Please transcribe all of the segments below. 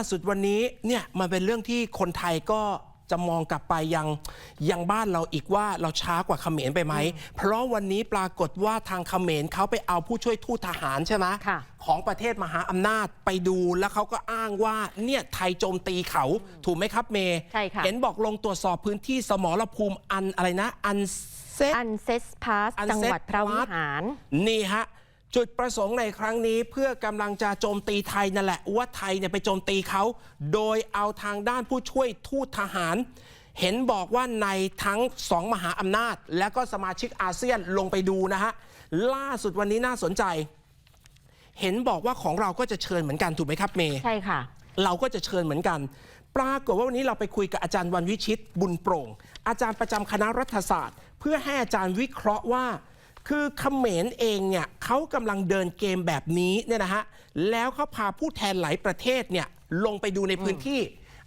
ล่าสุดวันนี้เนี่ยมันเป็นเรื่องที่คนไทยก็จะมองกลับไปยังยังบ้านเราอีกว่าเราช้ากว่าเขมรไปไหม เพราะวันนี้ปรากฏว่าทางเขมรเขาไปเอาผู้ช่วยทูตทหารใช่ไหมค่ะของประเทศมหาอำนาจไปดูแล้วเขาก็อ้างว่าเนี่ยไทยโจมตีเขาถูกไหมครับเมย์ใช่ค่ะเห็นบอกลงตรวจสอบพื้นที่สมรภูมิอันอะไรนะอันเซตอันเซสพาส Unset จังหวัดพระวิหาร นี่ฮะ จุดประสงค์ในครั้งนี้เพื่อกำลังจะโจมตีไทยนั่นแหละว่าไทยเนี่ยไปโจมตีเขา โดยเอาทางด้านผู้ช่วยทูตทหาร เห็นบอกว่าในทั้งสองมหาอำนาจ และก็สมาชิกอาเซียนลงไปดูนะฮะ ล่าสุดวันนี้น่าสนใจ เห็นบอกว่าของเราก็จะเชิญเหมือนกันถูกไหมครับเมย์ใช่ค่ะ เราก็จะเชิญเหมือนกัน ปรากฏว่าวันนี้เราไปคุยกับอาจารย์วันวิชิตบุญโปร่ง อาจารย์ประจำคณะรัฐศาสตร์ เพื่อให้อาจารย์วิเคราะห์ว่า คือเขมรเองเนี่ยเขากำลังเดินเกมแบบนี้เนี่ยนะฮะแล้วเขาพาผู้แทนหลายประเทศเนี่ยลงไปดูในพื้นที่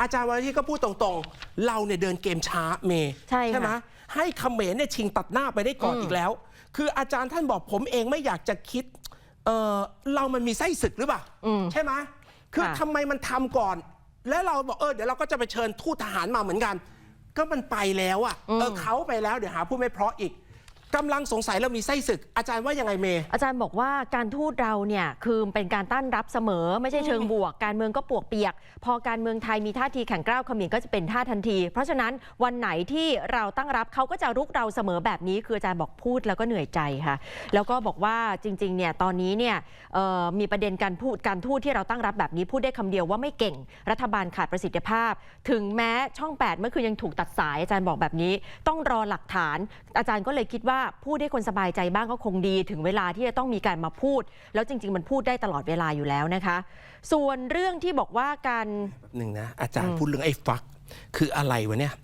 อาจารย์วันวิชิตก็พูดตรงๆ เราเนี่ยเดินเกมช้าเมย์ใช่ค่ะไหมให้เขมรเนี่ยชิงตัดหน้าไปได้ก่อนอีกแล้ว คืออาจารย์ท่านบอกผมเองไม่อยากจะคิดเออเรามันมีไส้ศึกหรือเปล่าอืมใช่ไหมคือค่ะทำไมมันทำก่อน แล้วเราบอกเออเดี๋ยวเราก็จะไปเชิญทูตทหารมาเหมือนกัน ก็มันไปแล้วอะเออเขาไปแล้วเดี๋ยวหาผู้ไม่เพราะอีก กำลังสงสัยเรามีไส้ศึก อาจารย์ว่ายังไงเมย์ อาจารย์บอกว่าการทูตเราเนี่ยคือเป็นการต้านรับเสมอ ไม่ใช่เชิงบวก การเมืองก็ปวกเปียก พอการเมืองไทยมีท่าทีแข็งกร้าวเขมิ้นก็จะเป็นท่าทันที เพราะฉะนั้นวันไหนที่เราตั้งรับเขาก็จะรุกเราเสมอแบบนี้คืออาจารย์บอกพูดแล้วก็เหนื่อยใจค่ะ แล้วก็บอกว่าจริงๆเนี่ยตอนนี้เนี่ยมีประเด็นการพูดการทูตที่เราตั้งรับแบบนี้พูดได้คำเดียวว่าไม่เก่งรัฐบาลขาดประสิทธิภาพ ถึงแม้ช่อง 8 เมื่อคืนยังถูกตัดสายอาจารย์บอกแบบนี้ ต้องรอหลักฐาน อาจารย์ก็เลยคิดว่าพูดให้คนสบายใจบ้างก็คงดีถึงเวลาที่จะต้องมีการมาพูด แล้วจริง ๆ มันพูดได้ตลอดเวลาอยู่แล้วนะคะ ส่วนเรื่องที่บอกว่าการหนึ่งนะอาจารย์พูดเรื่องไอ้ฟัก คืออะไรวะเนี่ย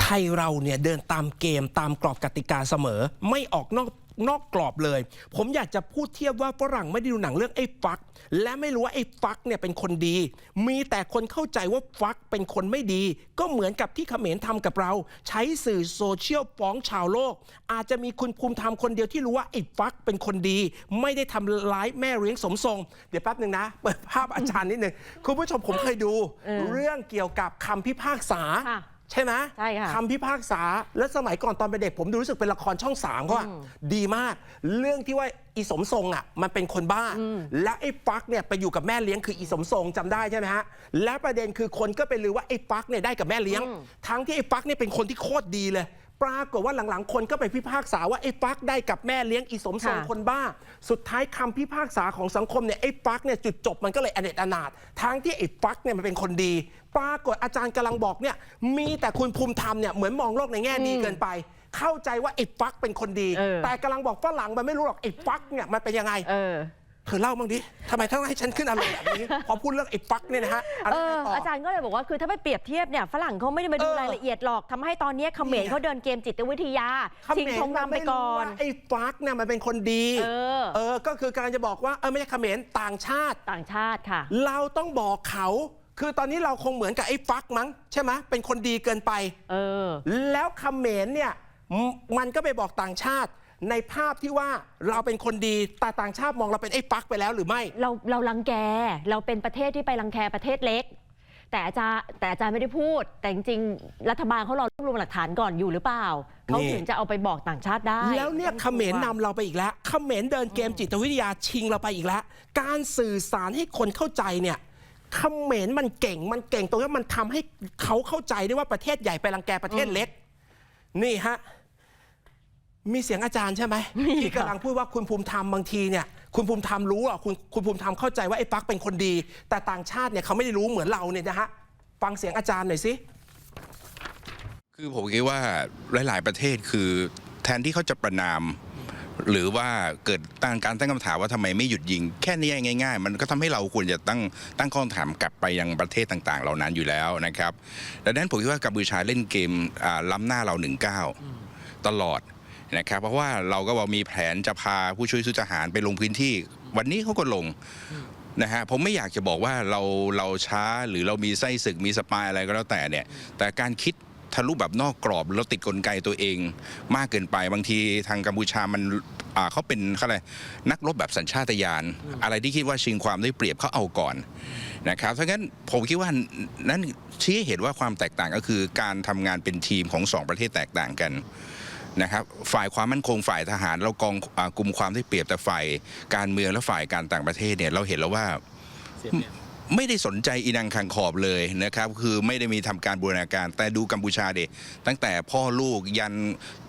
ไทยเราเนี่ยเดินตามเกมตามกรอบกติกาเสมอ ไม่ออกนอก นอกกรอบเลย ผมอยากจะพูดเทียบว่าฝรั่งไม่ได้ดูหนังเรื่องไอ้ฟัก และไม่รู้ว่าไอ้ฟักเนี่ยเป็นคนดี มีแต่คนเข้าใจว่าฟักเป็นคนไม่ดี ก็เหมือนกับที่เขมรทำกับเรา ใช้สื่อโซเชียลฟ้องชาวโลก อาจจะมีคุณภูมิธรรมคนเดียวที่รู้ว่าไอ้ฟักเป็นคนดี ไม่ได้ทำร้ายแม่เลี้ยงสมทรง เดี๋ยวแป๊บหนึ่งนะเปิดภาพอาจารย์นิดหนึ่งคุณผู้ชมผมเคยดูเออเรื่องเกี่ยวกับคำพิพากษาค่ะ ใช่ไหมใช่ค่ะคำพิพากษา และสมัยก่อนตอนเป็นเด็กผมดูรู้สึกเป็นละครช่องสามเขาอะดีมาก เรื่องที่ว่าอีสมทรงอะมันเป็นคนบ้าและไอ้ฟักเนี่ยไปอยู่กับแม่เลี้ยงคืออีสมทรงจำได้ใช่ไหมฮะ และประเด็นคือคนก็ไปลือว่าไอ้ฟักเนี่ยได้กับแม่เลี้ยง ทั้งที่ไอ้ฟักเนี่ยเป็นคนที่โคตรดีเลย ปรากฏว่าหลังๆ คนก็ไปพิพากษาว่าไอ้ฟักได้กับแม่เลี้ยงอีสมทรงค่ะคนบ้า สุดท้ายคำพิพากษาของสังคมเนี่ยไอ้ฟักเนี่ยจุดจบมันก็เลยอเนจอนาถทั้งที่ไอ้ฟักเนี่ยมันเป็นคนดี ปรากฏอาจารย์กำลังบอกเนี่ยมีแต่คุณภูมิธรรมเนี่ยเหมือนมองโลกในแง่ดีเกินไป เข้าใจว่าไอ้ฟักเป็นคนดี เออ แต่กำลังบอกฝรั่งมันไม่รู้หรอกไอ้ฟักเนี่ยมันเป็นยังไง เออ เธอเล่าบ้างดิทำไมต้องให้ฉันขึ้นอารมณ์แบบนี้ พอพูดเรื่องไอ้ฟักเนี่ยนะฮะอะไรเออต่ออาจารย์ก็เลยบอกว่าคือถ้าไปเปรียบเทียบเนี่ยฝรั่งเขาไม่ได้มาดูเออรายละเอียดหรอกทำให้ตอนนี้เขมรเขาเดินเกมจิตวิทยาเขชิงมรธงนำไปก่อนมัไม่รู้ว่าไอ้ฟักเนี่ยมันเป็นคนดีเออ เออ ก็คือกำลังจะบอกว่าเออไม่ใช่เขมรต่างชาติ ต่างชาติค่ะ เราต้องบอกเขา คือตอนนี้เราคงเหมือนกับไอ้ฟักมั้ง ใช่ไหมเป็นคนดีเกินไป เออ แล้วเขมรเนี่ยมมันก็ไปบอกต่างชาติ ในภาพที่ว่าเราเป็นคนดีแต่ต่างชาติมองเราเป็นไอ้ฟักไปแล้วหรือไม่ เราเรารังแก เราเป็นประเทศที่ไปรังแกประเทศเล็ก แต่อาจารย์แต่อาจารย์ไม่ได้พูด แต่จริงๆรัฐบาลเขารอรวบรวมหลักฐานก่อนอยู่หรือเปล่าเขานี่ถึงจะเอาไปบอกต่างชาติได้ แล้วเนี่ยเขมรนำเราไปอีกแล้วเขมรเดินเกมจิตวิทยาชิงเราไปอีกแล้ว การสื่อสารให้คนเข้าใจเนี่ยเขมรมันเก่งมันเก่งตรงที่มันทำให้เขาเข้าใจได้ว่าประเทศใหญ่ไปรังแกประเทศเล็ก นี่ฮะ มีเสียงอาจารย์ใช่ไหมมีที่ค่ะกำลังพูดว่าคุณภูมิธรรมบางทีเนี่ยคุณภูมิธรรมรู้อะคุณคุณภูมิธรรมเข้าใจว่าไอ้ฟักเป็นคนดี แต่ต่างชาติเนี่ยเขาไม่ได้รู้เหมือนเราเนี่ยนะฮะฟังเสียงอาจารย์หน่อยสิคือผมคิดว่าหลาย ๆ ประเทศคือแทนที่เขาจะประนาม หรือว่าเกิดตั้งการตั้งคำถามว่าทำไมไม่หยุดยิง แค่นี้ง่าย ๆ มันก็ทำให้เราควรจะตั้งตั้งข้อถามกลับไปยังประเทศต่าง ๆ เหล่านั้นอยู่แล้วนะครับดังนั้นผมคิดว่ากัมพูชาเล่นเกมอ่าล้ำหน้าเราหนึ่งก้าวตลอด นะครับเพราะว่าเราก็บอกมีแผนจะพาผู้ช่วยสุทหารไปลงพื้นที่ วันนี้เขาก็ลงนะฮะผมไม่อยากจะบอกว่าเราเราช้าหรือเรามีไส้ศึกมีสปายอะไรก็แล้วแต่เนี่ย แต่การคิดทะลุแบบนอกกรอบแล้วติดกลไกตัวเอง มากเกินไปบางทีทางกัมพูชามันเขาเป็นอะไรนักรบแบบสัญชาตญาณอะไรที่คิดว่าชิงความได้เปรียบเขาเอาก่อนนะครับเพราะงั้นผมคิดว่านั่นชี้ให้เห็นว่าความแตกต่างก็คือการทำงานเป็นทีมของสองประเทศแตกต่างกัน นะครับฝ่ายความมั่นคงฝ่ายทหารเรากองอากลุ่มความได้เปรียบแต่ฝ่ายการเมืองและฝ่ายการต่างประเทศเนี่ยเราเห็นแล้วว่าไม่ได้สนใจอีนังคังขอบเลยนะครับคือไม่ได้มีทำการบูรณาการ แต่ดูกัมพูชาเดตั้งแต่พ่อลูกยัน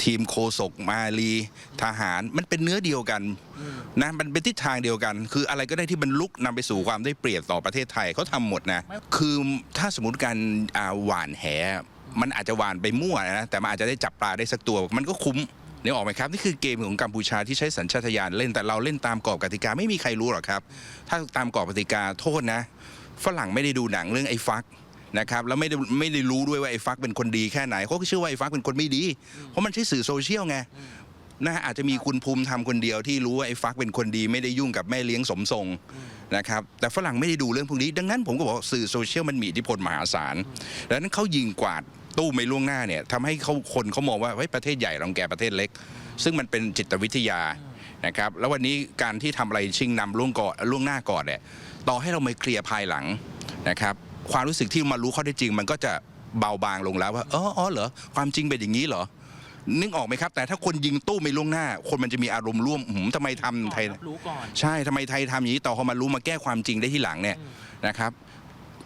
ทีมโคศกมาลีทหารมันเป็นเนื้อเดียวกันนะมันเป็นทิศทางเดียวกัน คืออะไรก็ได้ที่มันลุกนำไปสู่ความได้เปรียบต่อประเทศไทยเขาทำหมดนะ คือถ้าสมมติการอ่าหว่านแห มันอาจจะหวานไปมั่วนะแต่มันอาจจะได้จับปลาได้สักตัวมันก็คุ้มนึกออกไหมครับนี่คือเกมของกัมพูชาที่ใช้สัญชาตญาณเล่นแต่เราเล่นตามกรอบกติกาไม่มีใครรู้หรอกครับ ถ้าตามกรอบกติกาโทษนะฝรั่งไม่ได้ดูหนังเรื่องไอ้ฟักนะครับแล้วไม่ได้ไม่ได้รู้ด้วยว่าไอ้ฟักเป็นคนดีแค่ไหนเขาก็เชื่อว่าไอ้ฟักเป็นคนไม่ดี เพราะมันใช้สื่อโซเชียลไงนะฮะอาจจะมีคุณภูมิธรรมคนเดียวที่รู้ว่าไอ้ฟักเป็นคนดีไม่ได้ยุ่งกับแม่เลี้ยงสมทรงนะครับแต่ฝรั่งไม่ได้ดูเรื่องพวกนี้ ดังนั้นผมก็บอกสื่อโซเชียลมันมีอิทธิพลมหาศาลดังนั้นเขายิงกวาด ตู้ไม่ล่วงหน้าเนี่ยทำให้เขาคนเขามองว่าเฮ้ยประเทศใหญ่รังแกประเทศเล็ก ซึ่งมันเป็นจิตวิทยานะครับแล้ววันนี้การที่ทำอะไรชิงนำล่วงก่อนล่วงหน้าก่อนเนี่ยต่อให้เรามาเคลียร์ภายหลังนะครับความรู้สึกที่มารู้ข้อเท็จจริง มันก็จะเบาบางลงแล้วว่าอ๋ออ๋อเหรอความจริงเป็นอย่างนี้เหรอนึกออกไหมครับ แต่ถ้าคนยิงตู้ไม่ล่วงหน้า คนมันจะมีอารมณ์ร่วมหืมทำไมทำไทยรับรู้ก่อนใช่ทำไมไทยทำอย่างนี้ต่อพอมารู้มาแก้ความจริงได้ที่หลังเนี่ยนะครับ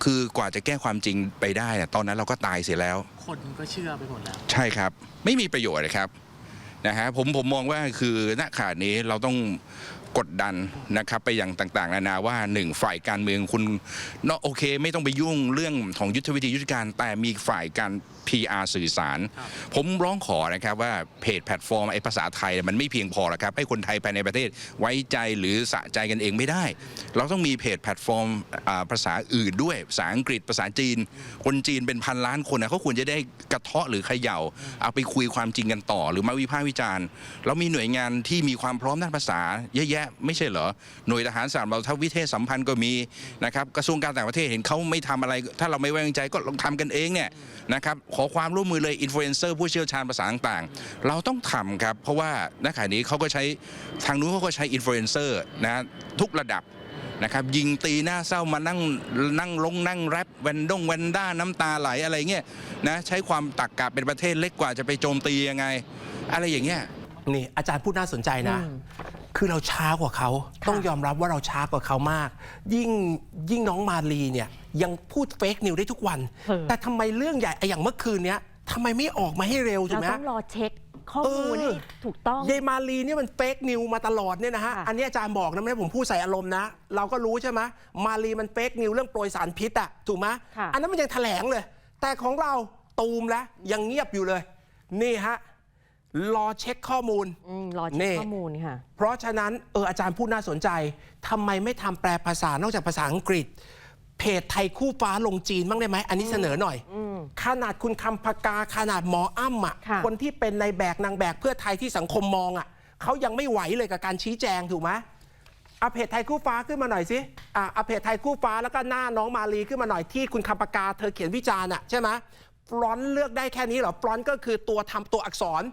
คือกว่าจะแก้ความจริงไปได้เนี่ยตอนนั้นเราก็ตายเสียแล้ว คนก็เชื่อไปหมดแล้ว ใช่ครับ ไม่มีประโยชน์เลยครับนะฮะผมผมมองว่าคือณขณะนี้เราต้อง กดดันนะครับไปอย่างต่างๆ นานาว่าหนึ่งฝ่ายการเมืองคุณเนาะโอเค ไม่ต้องไปยุ่งเรื่องของยุทธวิธียุทธการ แต่มีฝ่ายการ PR สื่อสารครับผมร้องขอนะครับว่าเพจแพลตฟอร์มไอ้ภาษาไทยมันไม่เพียงพอหรอกครับให้คนไทยภายในประเทศไว้ใจหรือสะใจกันเองไม่ได้ เราต้องมีเพจแพลตฟอร์มอ่าภาษาอื่นด้วยภาษาอังกฤษภาษาจีน คนจีนเป็นพันล้านคนนะเขาควรจะได้กระเทาะหรือเขย่า เอาไปคุยความจริงกันต่อ หรือมาวิพากษ์วิจารณ์เรามีหน่วยงานที่มีความพร้อมด้านภาษาเยอะแยะไม่ใช่เหรอหน่วยทหารสามเราทวิเทศสัมพันธ์ก็มีนะครับกระทรวงการต่างประเทศเห็นเขาไม่ทำอะไร ถ้าเราไม่ไว้วางใจก็ลองทำกันเองเนี่ยนะครับขอความร่วมมือเลยอินฟลูเอนเซอร์ผู้เชี่ยวชาญภาษาต่างๆ เราต้องทำครับ เพราะว่าณขณะนี้เขาก็ใช้ทางนู้นเขาก็ใช้อินฟลูเอนเซอร์นะทุกระดับนะครับยิงตีหน้าเศร้ามานั่งนั่งลงนั่งแรปแวนดงแวนด้าน้ำตาไหลอะไรเงี้ยนะใช้ความตักกะเป็นประเทศเล็กกว่าจะไปโจมตียังไง อะไรอย่างเงี้ยนี่อาจารย์พูดน่าสนใจนะอืม คือเราช้ากว่าเขา ต้องยอมรับว่าเราช้ากว่าเขามาก ยิ่งยิ่งน้องมาลีเนี่ยยังพูดเฟกนิวได้ทุกวันเออแต่ทำไมเรื่องใหญ่ไอ้อย่างเมื่อคืนเนี้ยทำไมไม่ออกมาให้เร็วถูกเราไหมต้องรอเช็คข้อมูลเออให้ถูกต้องยายมาลีเนี่ยมันเฟกนิวมาตลอดเนี่ยนะฮะ ค่ะอันนี้อาจารย์บอกนะไม่ได้ผมพูดใส่อารมณ์นะ เราก็รู้ใช่ไหมมาลีมันเฟกนิวเรื่องโปรยสารพิษอะถูกไหมค่ะ อันนั้นมันยังแถลงเลย แต่ของเราตูมแล้วยังเงียบอยู่เลย นี่ฮะ รอเช็คข้อมูล อืมรอเช็นี่คข้อมูลค่ะ เพราะฉะนั้นเอออาจารย์พูดน่าสนใจทำไมไม่ทำแปลภาษานอกจากภาษาอังกฤษ เพจไทยคู่ฟ้าลงจีนบ้างได้ไหมอันนี้เสนอหน่อยขนาดคุณคำพกาขนาดหมออ้ำอะค่ะ คนที่เป็นในแบกนางแบกเพื่อไทยที่สังคมมองอะเขายังไม่ไหวเลยกับการชี้แจงถูกไหมเอาเพจไทยคู่ฟ้าขึ้นมาหน่อยสิอะเอาเพจไทยคู่ฟ้าแล้วก็หน้าน้องมาลีขึ้นมาหน่อยที่คุณคำปากาเธอเขียนวิจารณ์อะใช่ไหมฟรอนต์เลือกได้แค่นี้เหรอฟรอนต์ก็คือตัวทำตัวอักษร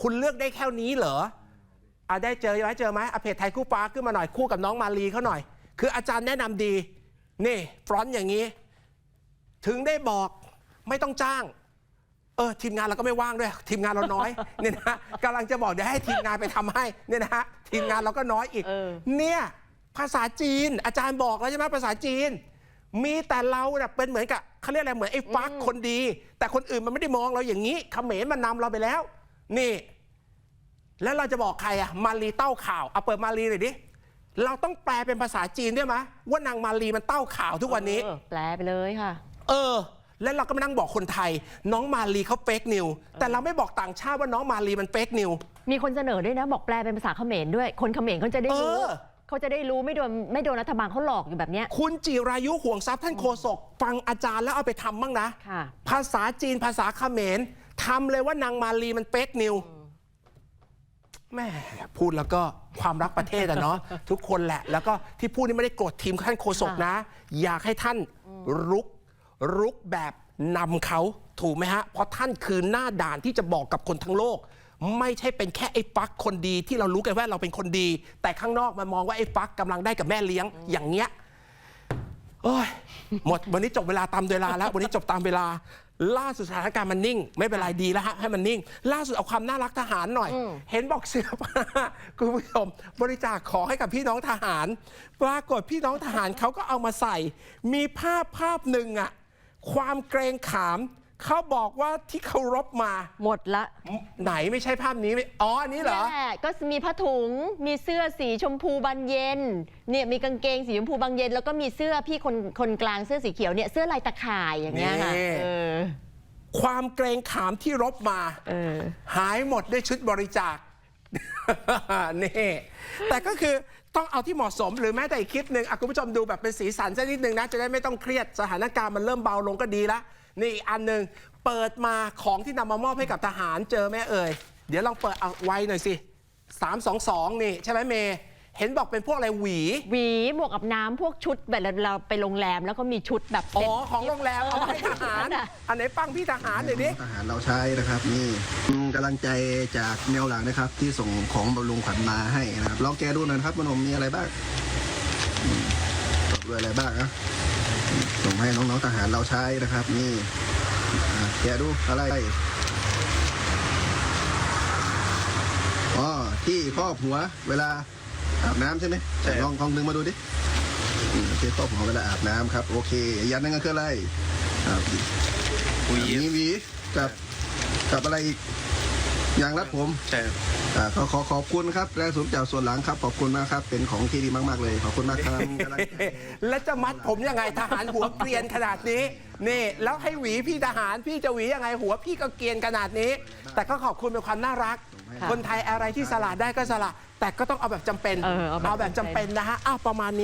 คุณเลือกได้แค่นี้เหรออะได้เจอไหมเจอไหมอาเพจไทยคู่ฟ้าขึ้นมาหน่อยคู่กับน้องมาลีเขาหน่อย คืออาจารย์แนะนำดี นี่ฟรอนต์อย่างนี้ ถึงได้บอกไม่ต้องจ้าง เออทีมงานเราก็ไม่ว่างด้วย ทีมงานเราน้อย เนี่ยนะกำลังจะบอกเดี๋ยวให้ทีมงานไปทำให้เนี่ยนะฮะทีมงานเราก็น้อยอีก เออ เนี่ยภาษาจีน อาจารย์บอกแล้วใช่ไหมภาษาจีน มีแต่เราเนี่ยเป็นเหมือนกับเขาเรียกอะไรเหมือนไอ้ฟักคนดี แต่คนอื่นมันไม่ได้มองเราอย่างนี้เขมรมันนำเราไปแล้ว นี่ แล้วเราจะบอกใครอะมารีเต้าข่าวเอาเปิดมารีหน่อยดิเราต้องแปลเป็นภาษาจีนด้วยไหมว่านางมารีมันเต้าข่าวทุกวันนี้ เออแปลไปเลยค่ะ เออ แล้วเราก็มานั่งบอกคนไทย น้องมารีเขาเฟกนิว แต่เราไม่บอกต่างชาติว่าน้องมารีมันเฟกนิว มีคนเสนอด้วยนะบอกแปลเป็นภาษาเขมรด้วย คนเขมรเขาจะได้รู้เออ เขาจะได้รู้ไม่โดนไม่โดนรัฐบาลเขาหลอกอยู่แบบเนี้ย คุณจิรายุห่วงทรัพย์ท่านโฆษกฟังอาจารย์แล้วเอาไปทำบ้างนะ ค่ะ ภาษาจีนภาษาเขมร ทำเลยว่านางมารีมันเฟกนิวแม่พูดแล้วก็ความรักประเทศอะเนาะ ทุกคนแหละ แล้วก็ที่พูดนี่ไม่ได้โกรธทีมท่านโฆษกนะ อยากให้ท่านรุก รุกแบบนำเขาถูกไหมฮะ เพราะท่านคือหน้าด่านที่จะบอกกับคนทั้งโลก ไม่ใช่เป็นแค่ไอ้ฟักคนดีที่เรารู้กันว่าเราเป็นคนดี แต่ข้างนอกมันมองว่าไอ้ฟักกำลังได้กับแม่เลี้ยงอย่างเงี้ย โอ้ยหมดวันนี้จบเวลาตามเวลาแล้ว วันนี้จบตามเวลา ล่าสุดสถานการณ์มันนิ่ง ไม่เป็นไรดีแล้วฮะให้มันนิ่ง ล่าสุดเอาความน่ารักทหารหน่อย เห็นบอกเสื้อผ้าคุณผู้ชมบริจาคขอให้กับพี่น้องทหาร ปรากฏพี่น้องทหารเขาก็เอามาใส่ มีภาพภาพหนึ่งอะความเกรงขาม เขาบอกว่าที่เคารพมา หมดละไหนไม่ใช่ภาพนี้ไม่อ๋ออันนี้เหรอแหละก็มีผ้าถุง มีเสื้อสีชมพูบานเย็น เนี่ยมีกางเกงสีชมพูบานเย็น แล้วก็มีเสื้อพี่คนคนกลางเสื้อสีเขียวเนี่ยเสื้อลายตะข่ายอย่างเงี้ยค่ะนี่ เออ ความเกรงขามที่รบมา เออ หายหมดด้วยชุดบริจาค นี่แต่ก็คือต้องเอาที่เหมาะสมหรือแม้แต่อีกคลิปหนึ่งอะคุณผู้ชมดูแบบเป็นสีสันสักนิดหนึ่งนะ จะได้ไม่ต้องเครียดสถานการณ์มันเริ่มเบาลงก็ดีละ นี่อีกอันหนึ่งเปิดมาของที่นำมามอบให้กับทหารเจอไหมเอ่ย เดี๋ยวลองเปิดเอาไว้หน่อยสิ 322 นี่ใช่ไหมเมย์เห็นบอกเป็นพวกอะไรหวี หวีหมวกกับน้ำพวกชุดแบบเราไปโรงแรมแล้วก็มีชุดแบบอ๋เซ็อตของโรงแรมเอามาให้ทหารนั่นน่ะ อันไหนฟังพี่ทหารหน่อยดิ ทหารเราใช้นะครับนี่กำลังใจจากแนวหลังนะครับ ที่ส่งของบำรุงขวัญมาให้นะครับลองแกะดูหน่อยนะครับมันมมีอะไรบ้างอืมตกด้วยอะไรบ้างนะอืม ส่งให้น้องๆทหารเราใช้นะครับนี่อะแกะดูอะไรอ๋อที่ครอบหัวเวลาอาบน้ำใช่ไหมใช่ครับลองลองดึงมาดูดิอืมที่ครอบหัวเวลาอาบน้ำครับ โอเคอีกยันนั่นก็คืออะไรครับคุยมีหวีกับกับอะไรอีกอย่างรัดผม ใช่ครับ อ่าขอขอขอบคุณครับแรงสูงจากส่วนหลังครับ ขอบคุณมากครับ เป็นของที่ดีมาก ๆ เลย ขอบคุณมากครับกำลังใจ แล้วจะมัดผมยังไงทหารหัวเกรียนขนาดนี้ นี่ แล้วให้หวีพี่ทหารพี่จะหวียังไงหัวพี่ก็เกรียนขนาดนี้ แต่ก็ขอบคุณเป็นความน่ารักค่ะคนไทยอะไรที่สละได้ก็สละแต่ก็ต้องเอาแบบจำเป็นเออเอาแบบแบบจำเป็นนะฮะอ้าวประมาณนี้